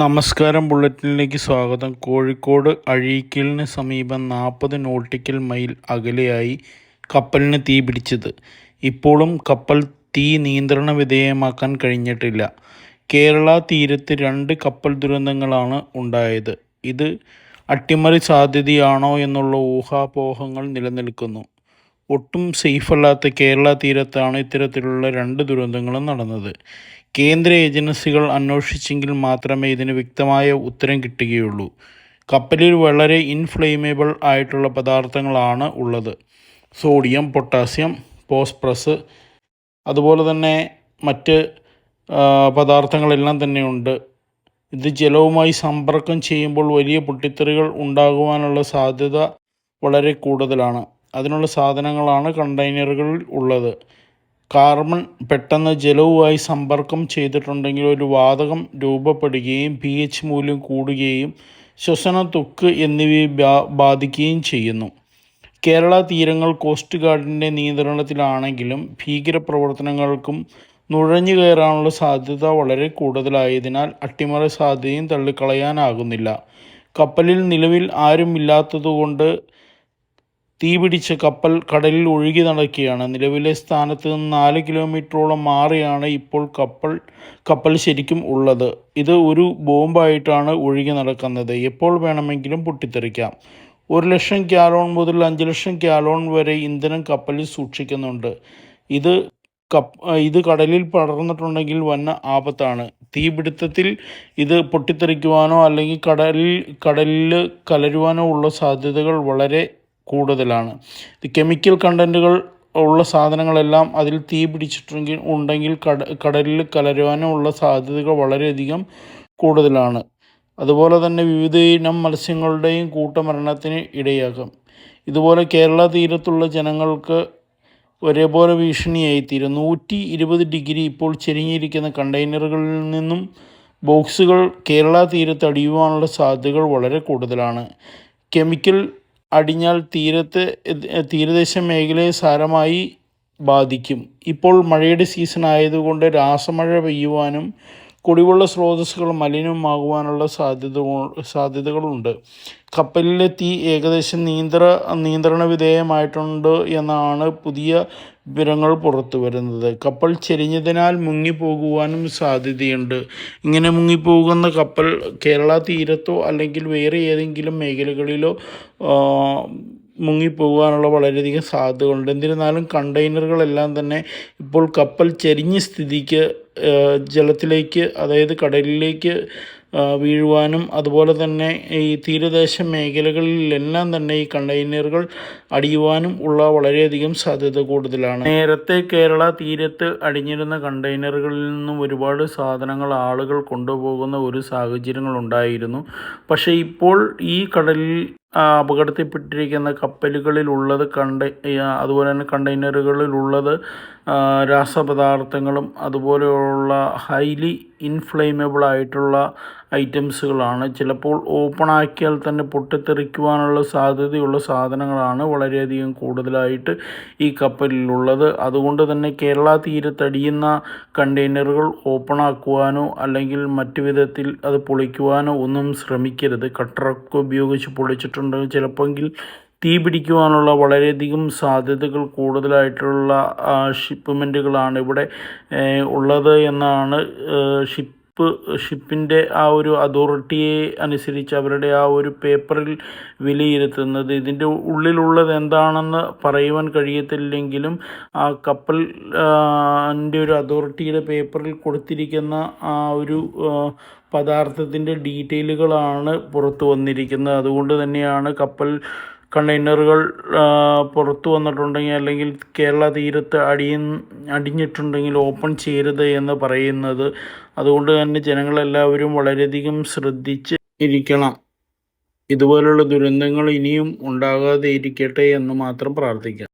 നമസ്കാരം ബുള്ളറ്റിനിലേക്ക് സ്വാഗതം. കോഴിക്കോട് അഴീക്കലിന് സമീപം നാൽപ്പത് നോട്ടിക്കൽ മൈൽ അകലെയായി കപ്പലിന് തീ പിടിച്ചത്. ഇപ്പോഴും കപ്പൽ തീ നിയന്ത്രണ വിധേയമാക്കാൻ കഴിഞ്ഞിട്ടില്ല. കേരള തീരത്ത് രണ്ട് കപ്പൽ ദുരന്തങ്ങളാണ് ഉണ്ടായത്. ഇത് അട്ടിമറി സാധ്യതയാണോ എന്നുള്ള ഊഹാപോഹങ്ങൾ നിലനിൽക്കുന്നു. ഒട്ടും സേഫല്ലാത്ത കേരള തീരത്താണ് ഇത്തരത്തിലുള്ള രണ്ട് ദുരന്തങ്ങളും നടന്നത്. കേന്ദ്ര ഏജൻസികൾ അന്വേഷിച്ചെങ്കിൽ മാത്രമേ ഇതിന് വ്യക്തമായ ഉത്തരം കിട്ടുകയുള്ളൂ. കപ്പലിൽ വളരെ ഇൻഫ്ലെയിമബിൾ ആയിട്ടുള്ള പദാർത്ഥങ്ങളാണ് ഉള്ളത്. സോഡിയം പൊട്ടാസ്യം പോസ്പ്രസ് അതുപോലെ തന്നെ മറ്റ് പദാർത്ഥങ്ങളെല്ലാം തന്നെയുണ്ട് ഇത് ജലവുമായി സമ്പർക്കം ചെയ്യുമ്പോൾ വലിയ പൊട്ടിത്തെറികൾ ഉണ്ടാകുവാനുള്ള സാധ്യത വളരെ കൂടുതലാണ്. അതിനുള്ള സാധനങ്ങളാണ് കണ്ടെയ്നറുകളിൽ ഉള്ളത്. കാർബൺ പെട്ടെന്ന് ജലവുമായി സമ്പർക്കം ചെയ്തിട്ടുണ്ടെങ്കിൽ ഒരു വാതകം രൂപപ്പെടുകയും പി എച്ച് മൂല്യം കൂടുകയും ശ്വസന ത്വക്ക് എന്നിവയെ ബാധിക്കുകയും ചെയ്യുന്നു. കേരള തീരങ്ങൾ കോസ്റ്റ് ഗാർഡിന്റെ നിയന്ത്രണത്തിലാണെങ്കിലും ഭീകരപ്രവർത്തനങ്ങൾക്കും നുഴഞ്ഞു കയറാനുള്ള സാധ്യത വളരെ കൂടുതലായതിനാൽ അട്ടിമറി സാധ്യതയും തള്ളിക്കളയാനാകുന്നില്ല. കപ്പലിൽ നിലവിൽ ആരുമില്ലാത്തതുകൊണ്ട് തീപിടിച്ച കപ്പൽ കടലിൽ ഒഴുകി നടക്കുകയാണ്. നിലവിലെ സ്ഥാനത്ത് നിന്ന് നാല് കിലോമീറ്ററോളം മാറിയാണ് ഇപ്പോൾ കപ്പൽ കപ്പൽ ശരിക്കും ഉള്ളത്. ഇത് ഒരു ബോംബായിട്ടാണ് ഒഴുകി നടക്കുന്നത്. എപ്പോൾ വേണമെങ്കിലും പൊട്ടിത്തെറിക്കാം. ഒരു ലക്ഷം ക്യാലോൺ മുതൽ അഞ്ച് ലക്ഷം ക്യാലോൺ വരെ ഇന്ധനം കപ്പലിൽ സൂക്ഷിക്കുന്നുണ്ട്. ഇത് കപ്പ് ഇത് കടലിൽ പടർന്നിട്ടുണ്ടെങ്കിൽ വന്ന ആപത്താണ്. തീപിടുത്തത്തിൽ ഇത് പൊട്ടിത്തെറിക്കുവാനോ അല്ലെങ്കിൽ കടലിൽ കടലിൽ കലരുവാനോ ഉള്ള സാധ്യതകൾ വളരെ കൂടുതലാണ്. ഇത് കെമിക്കൽ കണ്ടന്റുകൾ ഉള്ള സാധനങ്ങളെല്ലാം അതിൽ തീ പിടിച്ചിട്ടുണ്ടെങ്കിൽ ഉണ്ടെങ്കിൽ കട കടലിൽ കലരുവാനുള്ള സാധ്യതകൾ വളരെയധികം കൂടുതലാണ്. അതുപോലെ തന്നെ വിവിധ ഇനം മത്സ്യങ്ങളുടെയും കൂട്ടമരണത്തിന് ഇടയാകും ഇതുപോലെ കേരള തീരത്തുള്ള ജനങ്ങൾക്ക് ഒരേപോലെ ഭീഷണിയായിത്തീരും. നൂറ്റി ഇരുപത് ഡിഗ്രി ഇപ്പോൾ ചെരിഞ്ഞിരിക്കുന്ന കണ്ടെയ്നറുകളിൽ നിന്നും ബോക്സുകൾ കേരള തീരത്ത് അടിയുവാനുള്ള സാധ്യതകൾ വളരെ കൂടുതലാണ്. കെമിക്കൽ അടിഞ്ഞാൽ തീരത്ത് തീരദേശ മേഖലയെ സാരമായി ബാധിക്കും. ഇപ്പോൾ മഴയുടെ സീസൺ ആയതുകൊണ്ട് രാസമഴ പെയ്യുവാനും കുടിവെള്ള സ്രോതസ്സുകൾ മലിനമാകുവാനുള്ള സാധ്യത സാധ്യതകളുണ്ട്. കപ്പലിലെ തീ ഏകദേശം നിയന്ത്ര നിയന്ത്രണ വിധേയമായിട്ടുണ്ട് എന്നാണ് പുതിയ വിവരങ്ങൾ പുറത്തു വരുന്നത്. കപ്പൽ ചെരിഞ്ഞതിനാൽ മുങ്ങിപ്പോകുവാനും സാധ്യതയുണ്ട്. ഇങ്ങനെ മുങ്ങിപ്പോകുന്ന കപ്പൽ കേരള തീരത്തോ അല്ലെങ്കിൽ വേറെ ഏതെങ്കിലും മേഖലകളിലോ മുങ്ങിപ്പോകാനുള്ള വളരെയധികം സാധ്യതകളുണ്ട്. എന്നിരുന്നാലും കണ്ടെയ്നറുകളെല്ലാം തന്നെ ഇപ്പോൾ കപ്പൽ ചെരിഞ്ഞ സ്ഥിതിക്ക് ജലത്തിലേക്ക് അതായത് കടലിലേക്ക് വീഴുവാനും അതുപോലെ തന്നെ ഈ തീരദേശ മേഖലകളിലെല്ലാം തന്നെ ഈ കണ്ടെയ്നറുകൾ അടിയുവാനും ഉള്ള വളരെയധികം സാധ്യത കൂടുതലാണ്. നേരത്തെ കേരള തീരത്ത് അടിഞ്ഞിരുന്ന കണ്ടെയ്നറുകളിൽ നിന്നും ഒരുപാട് സാധനങ്ങൾ ആളുകൾ കൊണ്ടുപോകുന്ന ഒരു സാഹചര്യങ്ങളുണ്ടായിരുന്നു. പക്ഷേ ഇപ്പോൾ ഈ കടലിൽ അപകടത്തിൽപ്പെട്ടിരിക്കുന്ന കപ്പലുകളിലുള്ളത് കണ്ട അതുപോലെ തന്നെ കണ്ടെയ്നറുകളിലുള്ളത് രാസപദാർത്ഥങ്ങളും അതുപോലെയുള്ള ഹൈലി ഇൻഫ്ലെയിമബിൾ ആയിട്ടുള്ള ഐറ്റംസുകളാണ്. ചിലപ്പോൾ ഓപ്പൺ ആക്കിയാൽ തന്നെ പൊട്ടിത്തെറിക്കുവാനുള്ള സാധ്യതയുള്ള സാധനങ്ങളാണ് വളരെയധികം കൂടുതലായിട്ട് ഈ കപ്പലിലുള്ളത്. അതുകൊണ്ട് തന്നെ കേരള തീരത്തടിയുന്ന കണ്ടെയ്നറുകൾ ഓപ്പൺ ആക്കുവാനോ അല്ലെങ്കിൽ മറ്റു വിധത്തിൽ അത് പൊളിക്കുവാനോ ഒന്നും ശ്രമിക്കരുത്. കട്ടറൊക്കെ ഉപയോഗിച്ച് പൊളിച്ചിട്ടുണ്ടെങ്കിൽ ചിലപ്പോഴെങ്കിൽ തീ പിടിക്കുവാനുള്ള വളരെയധികം സാധ്യതകൾ കൂടുതലായിട്ടുള്ള ഷിപ്പ്മെന്റുകളാണ് ഇവിടെ ഉള്ളത് എന്നാണ് ഷിപ്പ് ഷിപ്പിന്റെ ആ ഒരു അതോറിറ്റിയെ അനുസരിച്ച് അവരുടെ ആ ഒരു പേപ്പറിൽ വിലയിരുത്തുന്നത്. ഇതിന്റെ ഉള്ളിലുള്ളത് എന്താണെന്ന് പറയുവാൻ കഴിയത്തില്ലെങ്കിലും ആ കപ്പൽ ന്റെ ഒരു അതോറിറ്റിയുടെ പേപ്പറിൽ കൊടുത്തിരിക്കുന്ന ആ ഒരു പദാർത്ഥത്തിന്റെ ഡീറ്റെയിലുകളാണ് പുറത്തു വന്നിരിക്കുന്നത്. അതുകൊണ്ട് തന്നെയാണ് കപ്പൽ കണ്ടെയ്നറുകൾ പുറത്തു വന്നിട്ടുണ്ടെങ്കിൽ അല്ലെങ്കിൽ കേരള തീരത്ത് അടിയ അടിഞ്ഞിട്ടുണ്ടെങ്കിൽ ഓപ്പൺ ചെയ്യരുത് എന്ന് പറയുന്നത്. അതുകൊണ്ട് തന്നെ ജനങ്ങളെല്ലാവരും വളരെയധികം ശ്രദ്ധിച്ച് ഇരിക്കണം. ഇതുപോലുള്ള ദുരന്തങ്ങൾ ഇനിയും ഉണ്ടാകാതെ ഇരിക്കട്ടെ എന്ന് മാത്രം പ്രാർത്ഥിക്കാം.